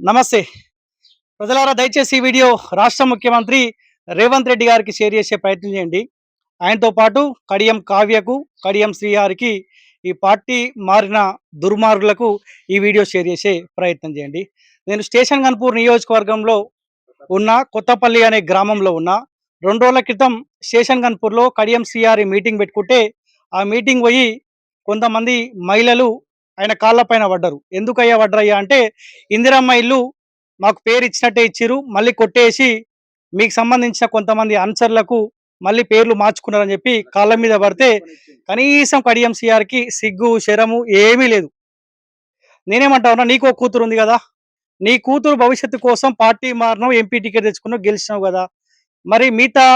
నమస్తే. ప్రజలారా దయచేసి ఈ వీడియో రాష్ట్ర ముఖ్యమంత్రి రేవంత్ రెడ్డి గారికి షేర్ చేసే ప్రయత్నం చేయండి. ఆయనతో పాటు కడియం కావ్యకు కడియం శ్రీహారికి ఈ పార్టీ మారిన దుర్మార్గులకు ఈ వీడియో షేర్ చేసే ప్రయత్నం చేయండి. నేను స్టేషన్ గన్పూర్ నియోజకవర్గంలో ఉన్న కొత్తపల్లి అనే గ్రామంలో ఉన్న రెండు రోజుల క్రితం స్టేషన్ గన్పూర్లో కడియం శ్రీహారి మీటింగ్ పెట్టుకుంటే ఆ మీటింగ్ పోయి కొంతమంది మహిళలు ఆయన కాళ్ళపైన పడ్డరు. ఎందుకయ్యా పడ్డరయ్యా అంటే ఇందిరమ్మ ఇల్లు మాకు పేరు ఇచ్చినట్టే ఇచ్చిరు మళ్ళీ కొట్టేసి మీకు సంబంధించిన కొంతమంది అనుచరులకు మళ్ళీ పేర్లు మార్చుకున్నారని చెప్పి కాళ్ళ మీద పడితే కనీసం కడియం సిఆర్కి సిగ్గు శరము ఏమీ లేదు. నేనేమంటా ఉన్నా నీకో కూతురు ఉంది కదా నీ కూతురు భవిష్యత్తు కోసం పార్టీ మారినావు ఎంపీ టికెట్ తెచ్చుకున్నావు గెలిచినావు కదా మరి మిగతా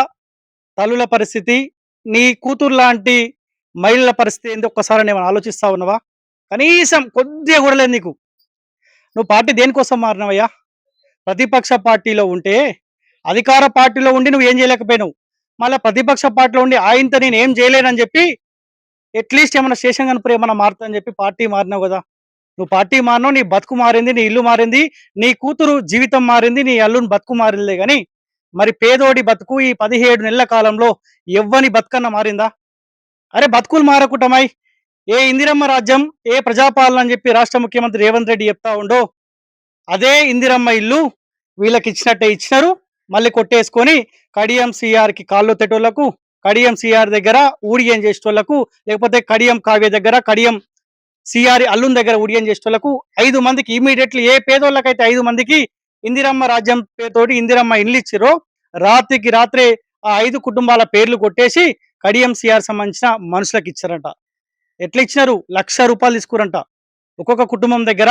తల్లుల పరిస్థితి నీ కూతురు లాంటి మహిళల పరిస్థితి ఏంది? ఒక్కసారి నేను ఆలోచిస్తా ఉన్నావా? కనీసం కొద్దిగా కూడా లేదు నీకు. నువ్వు పార్టీ దేనికోసం మారినవయ్యా? ప్రతిపక్ష పార్టీలో ఉంటే అధికార పార్టీలో ఉండి నువ్వు ఏం చేయలేకపోయినావు. మళ్ళీ ప్రతిపక్ష పార్టీలో ఉండి ఆయనతో నేను ఏం చేయలేనని చెప్పి అట్లీస్ట్ ఏమైనా శేషం కనుపరి ఏమైనా మారుతుందని చెప్పి పార్టీ మారినావు కదా. నువ్వు పార్టీ మారినావు నీ బతుకు మారింది నీ ఇల్లు మారింది నీ కూతురు జీవితం మారింది నీ అల్లుని బతుకు మారిందే కానీ మరి పేదోడి బతుకు ఈ పదిహేడు నెలల కాలంలో ఎవ్వని బతుకన్న మారిందా? అరే బతుకులు మారకుటమాయి ఏ ఇందిరమ్మ రాజ్యం ఏ ప్రజాపాలన అని చెప్పి రాష్ట్ర ముఖ్యమంత్రి రేవంత్ రెడ్డి చెప్తా ఉండో అదే ఇందిరమ్మ ఇల్లు వీళ్ళకి ఇచ్చినట్టే ఇచ్చినారు. మళ్ళీ కొట్టేసుకొని కడియం సిఆర్కి కాళ్ళు తెటోళ్ళకు కడియం సిఆర్ దగ్గర ఊడియం చేసేటోళ్ళకు లేకపోతే కడియం కావ్య దగ్గర కడియం సిఆర్ అల్లున్ దగ్గర ఊడియం చేసేటోళ్ళకు ఐదు మందికి ఇమీడియట్లీ ఏ పేదోళ్ళకైతే ఐదు మందికి ఇందిరమ్మ రాజ్యం పేరుతోటి ఇందిరమ్మ ఇల్లు ఇచ్చిరో రాత్రికి రాత్రే ఆ ఐదు కుటుంబాల పేర్లు కొట్టేసి కడియం సిఆర్ సంబంధించిన మనుషులకు ఇచ్చారట. ఎట్లా ఇచ్చినారు లక్ష రూపాయలు తీసుకురంట. ఒక్కొక్క కుటుంబం దగ్గర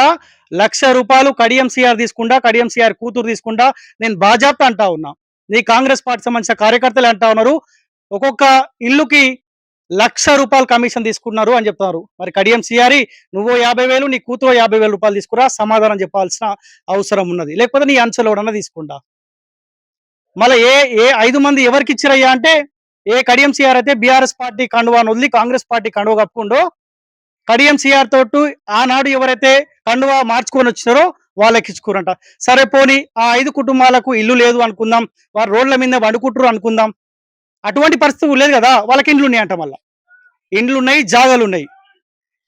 లక్ష రూపాయలు కడియం సిఆర్ తీసుకుంటా కడియం సిఆర్ కూతురు తీసుకుంటా నేను బాజాప్త అంటా ఉన్నా. నీ కాంగ్రెస్ పార్టీ సంబంధించిన కార్యకర్తలు అంటా ఉన్నారు. ఒక్కొక్క ఇల్లుకి లక్ష రూపాయలు కమిషన్ తీసుకున్నారు అని చెప్తున్నారు. మరి కడియం సిఆరి నువ్వు యాభై వేలు నీ కూతురు యాభై వేల రూపాయలు తీసుకురా సమాధానం చెప్పాల్సిన అవసరం ఉన్నది. లేకపోతే నీ అంచెలోడన్నా తీసుకుంటా. మళ్ళీ ఏ ఏ ఐదు మంది ఎవరికి ఇచ్చిరయ్యా అంటే ఏ కడియం సిఆర్ అయితే బీఆర్ఎస్ పార్టీ కండువాను వదిలి కాంగ్రెస్ పార్టీ కండువ కప్పుకుండో కడియం సిఆర్ తోటి ఆనాడు ఎవరైతే కండువా మార్చుకొని వచ్చినారో వాళ్ళకి ఇచ్చుకోరంట. సరే పోని ఆ ఐదు కుటుంబాలకు ఇల్లు లేదు అనుకుందాం వారు రోడ్ల మీద వండుకుంటారు అనుకుందాం అటువంటి పరిస్థితి లేదు కదా వాళ్ళకి ఇండ్లు ఉన్నాయంట మళ్ళీ. ఇండ్లు ఉన్నాయి జాగాలు ఉన్నాయి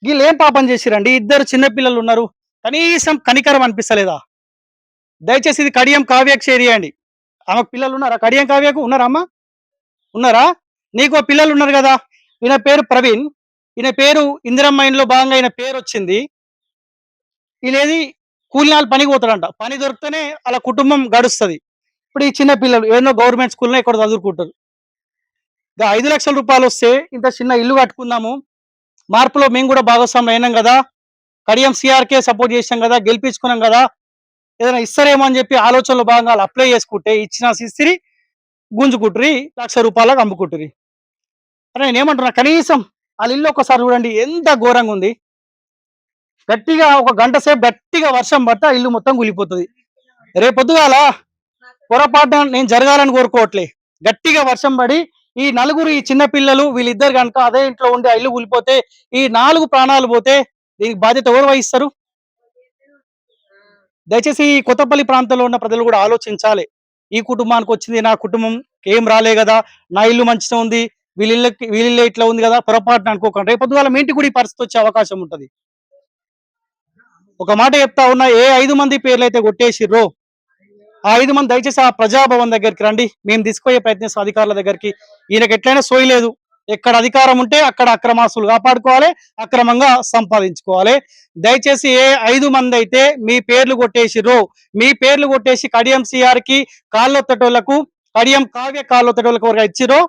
వీళ్ళు ఏం పాపం చేసిరండి? ఇద్దరు చిన్నపిల్లలు ఉన్నారు కనీసం కనికరం అనిపిస్తలేదా? దయచేసి ఇది కడియం కావ్యకు షేర్ చేయండి ఆమెకు పిల్లలు ఉన్నారా? కడియం కావ్యకు ఉన్నారా అమ్మ? ఉన్నారా? నీకు పిల్లలు ఉన్నారు కదా? ఈయన పేరు ప్రవీణ్. ఈయన పేరు ఇందిరమ్మ ఇంట్లో భాగంగా ఈయన పేరు వచ్చింది. ఈయనేది కూలినాలు పనికి పోతాడంట. పని దొరికితేనే అలా కుటుంబం గడుస్తుంది. ఇప్పుడు ఈ చిన్న పిల్లలు ఏదో గవర్నమెంట్ స్కూల్లో ఇక్కడ చదువుకుంటారు. ఇంకా ఐదు లక్షల రూపాయలు వస్తే ఇంత చిన్న ఇల్లు కట్టుకుందాము. మార్పులో మేము కూడా భాగస్వామ్యం అయినాం కదా. కడియం సిఆర్కే సపోర్ట్ చేసాం కదా గెలిపించుకున్నాం కదా. ఏదైనా ఇస్తారేమో అని చెప్పి ఆలోచనలో భాగంగా అప్లై చేసుకుంటే ఇచ్చిన ఇస్తిరి గుంజుకుంటురి లక్ష రూపాయలకు అమ్ముకుంటురి అరే నేను ఏమంటున్నా కనీసం వాళ్ళ ఇల్లు ఒకసారి చూడండి ఎంత ఘోరంగా ఉంది. గట్టిగా ఒక గంట సేపు గట్టిగా వర్షం పడితే ఆ ఇల్లు మొత్తం కూలిపోతుంది. రేపొద్దుగాల పొరపాటున నేను జరగాలని కోరుకోవట్లే. గట్టిగా వర్షం పడి ఈ నలుగురు ఈ చిన్నపిల్లలు వీళ్ళిద్దరు కనుక అదే ఇంట్లో ఉండి ఆ ఇల్లు కూలిపోతే ఈ నాలుగు ప్రాణాలు పోతే దీనికి బాధ్యత ఎవరు వహిస్తారు? దయచేసి ఈ కొత్తపల్లి ప్రాంతంలో ఉన్న ప్రజలు కూడా ఆలోచించాలి. ఈ కుటుంబానికి వచ్చింది నా కుటుంబం ఏం రాలే కదా నా ఇల్లు మంచిగా ఉంది వీళ్ళ వీళ్ళ ఇట్లా ఉంది కదా పొరపాటున అనుకోకండి. రేపు పొద్దుగాల మీ ఇంటికి కూడా ఈ పరిస్థితి వచ్చే అవకాశం ఉంటుంది. ఒక మాట చెప్తా ఉన్నా ఏ ఐదు మంది పేర్లు అయితే కొట్టేసిర్రో ఆ ఐదు మంది దయచేసి ఆ ప్రజాభవన్ దగ్గరికి రండి. మేము తీసుకుపోయే ప్రయత్నిస్తాం అధికారుల దగ్గరికి. ఈయనకి ఎట్లయినా సోయలేదు ఎక్కడ అధికారం ఉంటే అక్కడ అక్రమాస్తులు కాపాడుకోవాలి అక్రమంగా సంపాదించుకోవాలి. దయచేసి ఏ ఐదు మంది అయితే మీ పేర్లు కొట్టేసిర్రు మీ పేర్లు కొట్టేసి కడియం సిఆర్కి కాళ్ళొత్తటోళ్ళకు కడియం కావ్య కాళ్ళొత్తటోళ్ళకు వరకు ఇచ్చిరో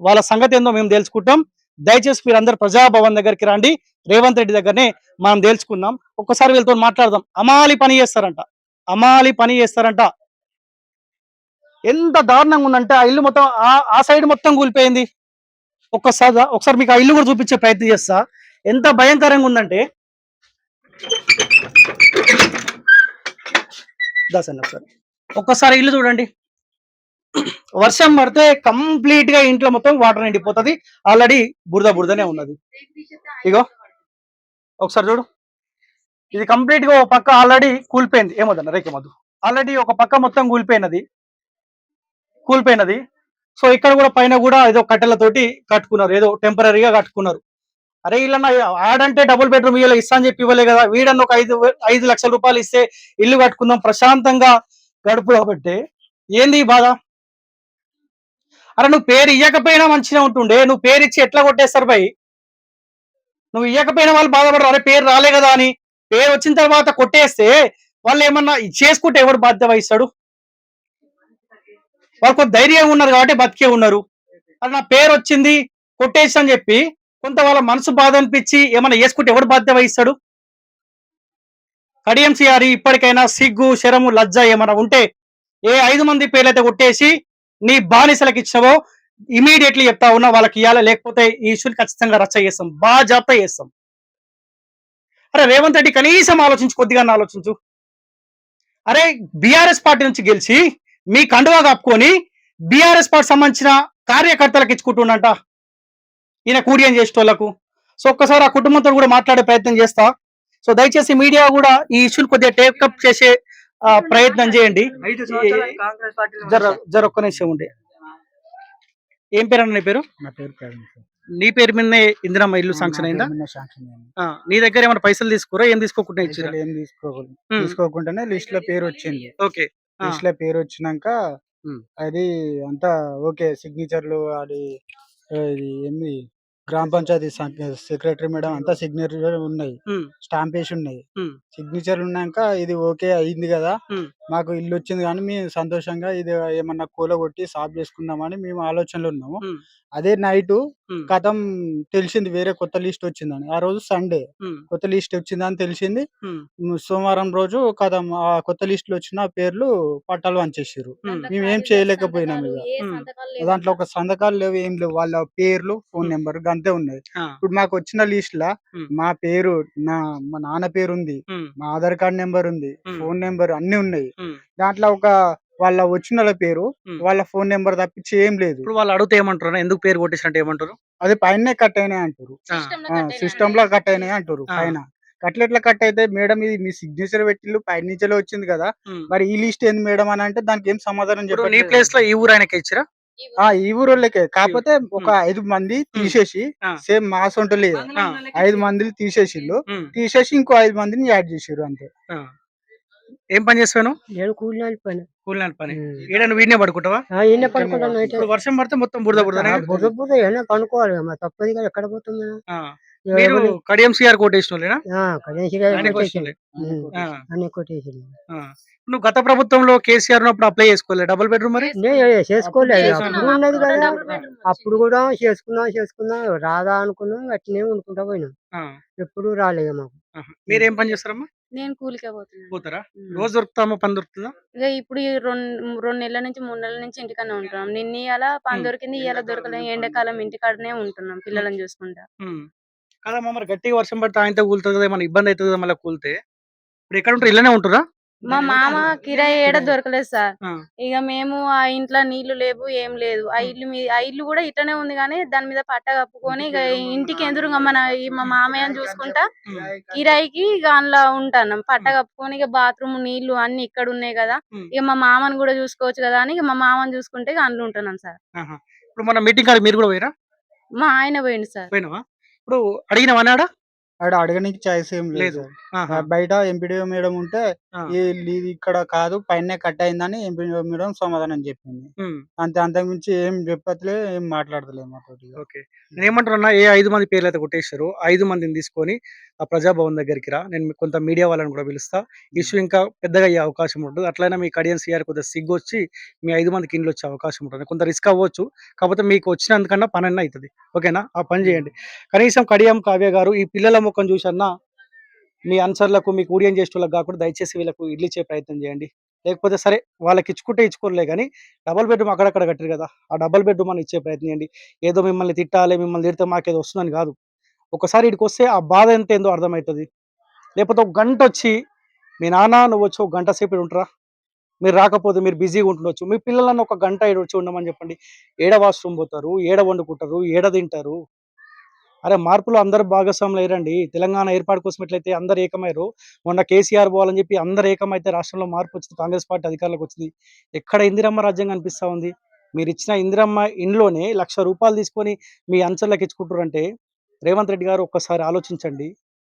వాళ్ళ సంగతి ఏందో మేము తెలుసుకుంటాం. దయచేసి మీరు అందరు ప్రజాభవన్ దగ్గరికి రండి. రేవంత్ రెడ్డి దగ్గరనే మనం తెలుసుకుందాం. ఒక్కసారి వీళ్ళతో మాట్లాడదాం. అమాలి పని చేస్తారంట. అమాలి పని చేస్తారంట. ఎంత దారుణంగా ఉందంటే ఆ ఇల్లు మొత్తం ఆ సైడ్ మొత్తం కూలిపోయింది. ఒక్కసారి ఒకసారి మీకు ఆ ఇల్లు కూడా చూపించే ప్రయత్నం చేస్తా. ఎంత భయంకరంగా ఉందంటే దాసన్న ఒకసారి ఒక్కసారి ఇల్లు చూడండి. వర్షం పడితే కంప్లీట్గా ఇంట్లో మొత్తం వాటర్ నిండిపోతుంది. ఆల్రెడీ బురద బురదనే ఉన్నది. ఇగో ఒకసారి చూడు. ఇది కంప్లీట్గా ఒక పక్క ఆల్రెడీ కూలిపోయింది. ఏమొద్దన్న మధు ఆల్రెడీ ఒక పక్క మొత్తం కూలిపోయినది. కూలిపోయినది. సో ఇక్కడ కూడా పైన కూడా ఏదో కట్టెలతోటి కట్టుకున్నారు. ఏదో టెంపరీగా కట్టుకున్నారు. అరే వీళ్ళన్న ఆడంటే డబుల్ బెడ్రూమ్ ఇవ్వలే ఇస్తా అని చెప్పి ఇవ్వలే కదా. వీడన్న ఒక ఐదు ఐదు లక్షల రూపాయలు ఇస్తే ఇల్లు కట్టుకుందాం ప్రశాంతంగా గడుపు కాబట్టి ఏంది బాధ? అరే నువ్వు పేరు ఇవ్వకపోయినా మంచిగా ఉంటుండే. నువ్వు పేరు ఇచ్చి ఎట్లా కొట్టేస్తారు పై నువ్వు ఇవ్వకపోయినా వాళ్ళు బాధపడరు. అరే పేరు రాలే కదా అని. పేరు వచ్చిన తర్వాత కొట్టేస్తే వాళ్ళు ఏమన్నా చేసుకుంటే ఎవడు బాధ్యత వహిస్తాడు? వాళ్ళు కొంత ధైర్యంగా ఉన్నారు కాబట్టి బతికే ఉన్నారు. అది నా పేరు వచ్చింది కొట్టేసి అని చెప్పి కొంత వాళ్ళ మనసు బాధ అనిపించి ఏమైనా వేసుకుంటే ఎవడు బాధ్యత వహిస్తాడు? కడియంసి గారి ఇప్పటికైనా సిగ్గు శరము లజ్జ ఏమైనా ఉంటే ఏ ఐదు మంది పేర్లైతే కొట్టేసి నీ బానిసలకు ఇచ్చినవో ఇమీడియట్లీ చెప్తా ఉన్నా వాళ్ళకి ఇవ్వాలి లేకపోతే ఈ ఇష్యూని ఖచ్చితంగా రచ్చ చేస్తాం బాజాప్తా చేస్తాం. అరే రేవంత్ రెడ్డి కనీసం ఆలోచించు కొద్దిగా ఆలోచించు. అరే బీఆర్ఎస్ పార్టీ నుంచి గెలిచి మీ కండువా కప్పుకొని బీఆర్ఎస్ పార్టీ సంబంధించిన కార్యకర్తలకు ఇచ్చుకుంటున్నట ఈయన కూడియం చేసేటోళ్ళకు. సో ఒక్కసారి ఆ కుటుంబంతో కూడా మాట్లాడే ప్రయత్నం చేస్తా. సో దయచేసి మీడియా కూడా ఈ ఇష్యూని కొద్దిగా టేకప్ చేసే ప్రయత్నం చేయండి. ఐదు సంవత్సరాలు కాంగ్రెస్ పార్టీలో జర ఒక్క నిమిషం ఉండే. ఏం పేరు అన్న నీ పేరు? నా పేరు. నీ పేరు మీదనే ఇందిరమ్మ ఇల్లు శాంక్షన్ అయిందా? నీ దగ్గర ఏమైనా పైసలు తీసుకురా? ఏం తీసుకోకుండా ఇచ్చిరా? ఏం తీసుకోకూడదు. తీసుకోకుండానే లిస్ట్లో పేరు వచ్చింది. ఓకే. లిస్ట్లో పేరు వచ్చినాక. అది అంతా ఓకే సిగ్నేచర్లు అది ఇది ఏంది గ్రామ పంచాయతీ సెక్రటరీ మేడం అంతా సిగ్నేచర్ ఉన్నాయి. స్టాంప్ వేసి ఉన్నాయి ఉమ్. సిగ్నేచర్ ఉన్నాక ఇది ఓకే అయింది కదా. మాకు ఇల్లు వచ్చింది కానీ మేము సంతోషంగా ఇది ఏమన్నా కూలగొట్టి సాఫ్ చేసుకుందామని మేము ఆలోచనలో ఉన్నాము. అదే నైట్. కథం తెలిసింది వేరే కొత్త లిస్ట్ వచ్చిందని ఆ రోజు సండే. కొత్త లిస్ట్ వచ్చిందని తెలిసింది సోమవారం రోజు కథం ఆ కొత్త లిస్ట్లో వచ్చిన పేర్లు పట్టాలు వంచేసారు ఉమ్. మేము ఏం చేయలేకపోయినాం ఇక. దాంట్లో ఒక సంతకాలు లేవు ఏం లేవు వాళ్ళ పేర్లు ఫోన్ నెంబర్ అంతే ఉన్నాయి. ఇప్పుడు మాకు వచ్చిన లిస్ట్ లా. మా పేరు నా మా నాన్న పేరు ఉంది. మా ఆధార్ కార్డ్ నెంబర్ ఉంది. ఫోన్ నెంబర్ అన్ని ఉన్నాయి. దాంట్లో ఒక వాళ్ళ వచ్చిన వాళ్ళ పేరు. వాళ్ళ ఫోన్ నెంబర్ తప్పించి ఏం లేదు ఇప్పుడు వాళ్ళు అడిగితే ఏమంటారు ఎందుకు పేరు కొట్టేసినట్టు ఏమంటారు అది పైన కట్ అయినాయి అంటారు ఆ. సిస్టమ్లో కట్ అయినాయి అంటారు. పైన అట్లా ఎట్లా కట్ అయితే మేడం ఇది మీ సిగ్నేచర్ పెట్టిల్లు పై నుంచే వచ్చింది కదా. మరి ఈ లిస్ట్ ఏంది మేడం అని అంటే దానికి ఏం సమాధానం నీ చెప్పట్లేదు. ప్లేస్లో ఈ ఊరు ఆయనకి ఇచ్చిరా ఆ ఈ ఊరోళ్ళకే కాకపోతే ఒక ఐదు మంది తీసేసి. సేమ్ మా సొంటలే ఆ. ఐదు మందిని తీసేసిల్లు. తీసేసి ఇంకో ఐదు మందిని యాడ్ చేసిర్రు అంతే ఆ. ఏం పని చేస్తాను నేను పని. కూలినాలి పని. ఈడ నువ్వు వీడినే పడుకుంటావా? ఈయన పడుకుంటాను ఇప్పుడు వర్షం పడితే మొత్తం బురద బురదనే కదా? బుర్ర బుర్ర ఏమైనా పనుకోవాలి కదా, మరి తప్పదు కదా ఎక్కడ పోతుంది. మీరు కడియం సిఆర్. ఆ. నువ్వు గత ప్రభుత్వంలో కేసీఆర్ ఉన్నప్పుడు అప్లై చేసుకోలేదు డబుల్ బెడ్రూమ్ మరి? నే చేసుకోలేదు. అప్పుడు ఉన్నది కదా. అప్పుడు కూడా చేసుకుందాం చేసుకుందాం రాదా అనుకున్నాం అట్లనే అనుకుంటా పోయినాం. ఆ. ఎప్పుడు రాలేదు మాకు. మీరేం పని చేస్తారమ్మా? నేను కూలికే పోతున్నాను. పోతారా. రోజు దొరుకుతామా? పని దొరుకుతుందా? ఇక ఇప్పుడు ఈ రెండు రెండు నెలల నుంచి మూడు నెలల నుంచి ఇంటికనే ఉంటున్నాం. నిన్న ఇవాళ పని. దొరికింది ఇవాళ దొరకలేదు ఎండాకాలం ఇంటికాడనే ఉంటున్నాం పిల్లలను చూసుకుంటా. కదమ్మా మరి గట్టిగా వర్షం పడితే ఆయనతో కూలుతుంది కదా ఏమైనా ఇబ్బంది అవుతుంది మళ్ళీ కూలితే? ఇప్పుడు ఎక్కడ ఉంటారు? ఇళ్ళనే ఉంటురా? మా మామ కిరాయి ఏడ దొరకలేదు సార్. ఇక మేము ఆ ఇంట్లో నీళ్ళు లేవు ఏం లేదు. ఆ ఇల్లు మీ ఆ ఇల్లు కూడా ఇట్లనే ఉంది కానీ దాని మీద పట్ట కప్పుకొని ఇక ఇంటికి ఎదురుగా మన ఈ మా మామయ్యని చూసుకుంటా. కిరాయికి ఇక అందులో ఉంటాను. పట్ట కప్పుకొని ఇక బాత్రూమ్ నీళ్ళు అన్ని ఇక్కడ ఉన్నాయి కదా. ఇక మా మామని కూడా చూసుకోవచ్చు కదా అని ఇక మా మామని చూసుకుంటే ఇక అందులో ఉంటున్నాను సార్. ఇప్పుడు మన మీటింగ్ మీరు కూడా పోయిరా? మా ఆయన పోయిండు సార్. ఇప్పుడు అడిగిన అన్నాడా? ఆడ అడగనికి ఛాయిస్ ఏం లేదు. ఆహా. బయట ఎంపీడీఓ మేడం ఉంటే ఆ. ఈ ఇది ఇక్కడ కాదు పైన కట్ అయిందని ఎంపీడీఓ మేడం సమాధానం చెప్పింది. ఉమ్. అంతే అంతకుమించి ఏం చెప్పట్లే ఏం మాట్లాడతలేదు మాతోటి ఓకే. నేను ఏ ఐదు మంది పేర్లు అయితే కొట్టేశారు ఐదు మందిని తీసుకొని ఆ ప్రజాభవన్ దగ్గరికి రా. నేను మీకు కొంత మీడియా వాళ్ళని కూడా పిలుస్తా. ఇష్యూ ఇంకా పెద్దగా అయ్యే అవకాశం ఉంటుంది అట్లయినా మీ కడియన్ సిఆర్ కొద్దిగా సిగ్గు వచ్చి మీ ఐదు మందికి ఇండ్లు వచ్చే అవకాశం ఉంటుంది. కొంత రిస్క్ అవ్వచ్చు. కాకపోతే మీకు వచ్చినందుకన్నా పని అన్న అవుతుంది ఓకేనా? ఆ పని చేయండి. కనీసం కడియం కావ్య గారు ఈ పిల్లల ముఖం చూసన్నా మీ అన్సర్లకు మీకు ఊడియం చేసే వాళ్ళకి కాకుండా దయచేసి వీళ్ళకు ఇడ్లు ఇచ్చే ప్రయత్నం చేయండి. లేకపోతే సరే వాళ్ళకి ఇచ్చుకుంటే ఇచ్చుకోలే కానీ డబల్ బెడ్రూమ్ అక్కడక్కడ కట్టారు కదా ఆ డబల్ బెడ్రూమ్ అని ఇచ్చే ప్రయత్నం చేయండి. ఏదో మిమ్మల్ని తిట్టాలి మిమ్మల్ని తిడితే మాకేదో వస్తుందని కాదు. ఒకసారి ఇక్కడికి వస్తే ఆ బాధ ఎంత ఏందో అర్థమవుతుంది. లేకపోతే ఒక గంట వచ్చి మీ నాన్న నువ్వు వచ్చి ఒక గంట సేపు ఉంటారా మీరు రాకపోతే మీరు బిజీగా ఉంటుండొచ్చు. మీ పిల్లలను ఒక గంట ఈడ వచ్చి ఉండమని చెప్పండి. ఏడ వాష్రూమ్ పోతారు? ఏడ వండుకుంటారు? ఏడ తింటారు? అరే మార్పులో అందరు భాగస్వాములు అయ్యారండి. తెలంగాణ ఏర్పాటు కోసం ఎట్లయితే అందరు ఏకమయ్యారు మొన్న కేసీఆర్ పోవాలని చెప్పి అందరు ఏకమైతే రాష్ట్రంలో మార్పు వచ్చింది కాంగ్రెస్ పార్టీ అధికారులకు వచ్చింది. ఎక్కడ ఇందిరమ్మ రాజ్యం కనిపిస్తూ ఉంది? మీరు ఇచ్చిన ఇందిరమ్మ ఇంట్లోనే లక్ష రూపాయలు తీసుకొని మీ అంచర్లకు ఇచ్చుకుంటారంటే రేవంత్ రెడ్డి గారు ఒక్కసారి ఆలోచించండి.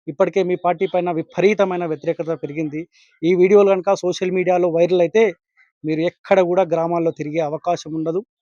ఇప్పటికే మీ పార్టీ పైన విపరీతమైన వ్యతిరేకత పెరిగింది. ఈ వీడియోలు కనుక సోషల్ మీడియాలో వైరల్ అయితే మీరు ఎక్కడ కూడా గ్రామాల్లో తిరిగే అవకాశం ఉండదు.